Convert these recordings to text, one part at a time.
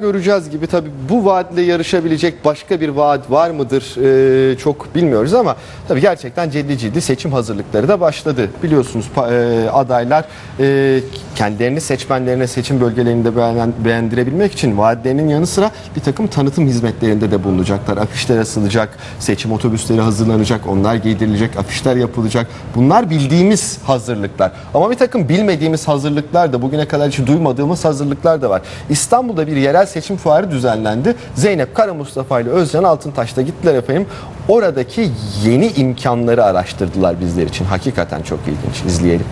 Göreceğiz gibi tabii bu vaatle yarışabilecek başka bir vaat var mıdır Ee, çok bilmiyoruz ama tabii gerçekten ciddi ciddi seçim hazırlıkları da başladı. Biliyorsunuz e, adaylar e, kendilerini seçmenlerine seçim bölgelerinde beğen- beğendirebilmek için vaatlerinin yanı sıra bir takım tanıtım hizmetlerinde de bulunacaklar. Afişler asılacak, seçim otobüsleri hazırlanacak, onlar giydirilecek, afişler yapılacak. Bunlar bildiğimiz hazırlıklar. Ama bir takım bilmediğimiz hazırlıklar da bugüne kadar hiç duymadığımız hazırlıklar da var. İstanbul'da bir yerel seçim fuarı düzenlendi. Zeynep Kara Mustafa ile Özcan Altıntaş'ta gittiler efendim. Oradaki yeni imkanları araştırdılar bizler için. Hakikaten çok ilginç. İzleyelim.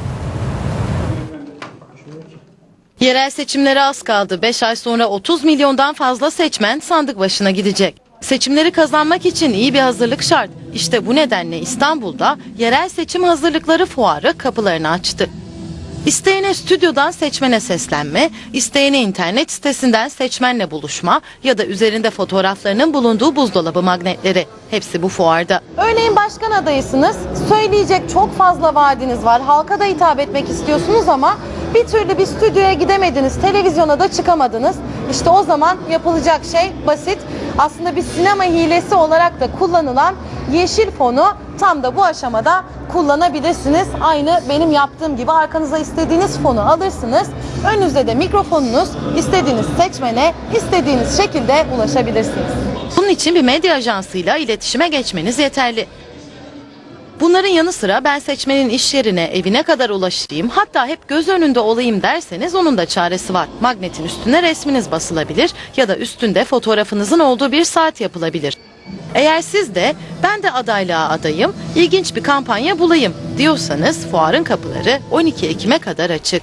Yerel seçimlere az kaldı. 5 ay sonra 30 milyondan fazla seçmen sandık başına gidecek. Seçimleri kazanmak için iyi bir hazırlık şart. İşte bu nedenle İstanbul'da yerel seçim hazırlıkları fuarı kapılarını açtı. İsteyene stüdyodan seçmene seslenme, isteyene internet sitesinden seçmenle buluşma ya da üzerinde fotoğraflarının bulunduğu buzdolabı magnetleri. Hepsi bu fuarda. Örneğin başkan adayısınız. Söyleyecek çok fazla vaadiniz var. Halka da hitap etmek istiyorsunuz ama bir türlü bir stüdyoya gidemediniz. Televizyona da çıkamadınız. İşte o zaman yapılacak şey basit. Aslında bir sinema hilesi olarak da kullanılan yeşil fonu tam da bu aşamada kullanabilirsiniz. Aynı benim yaptığım gibi arkanıza istediğiniz fonu alırsınız. Önünüzde de mikrofonunuz istediğiniz seçmene istediğiniz şekilde ulaşabilirsiniz. Bunun için bir medya ajansıyla iletişime geçmeniz yeterli. Bunların yanı sıra ben seçmenin iş yerine, evine kadar ulaşayım, hatta hep göz önünde olayım derseniz onun da çaresi var. Magnetin üstüne resminiz basılabilir ya da üstünde fotoğrafınızın olduğu bir saat yapılabilir. Eğer siz de ben de adaylığa adayım, ilginç bir kampanya bulayım diyorsanız fuarın kapıları 12 Ekim'e kadar açık.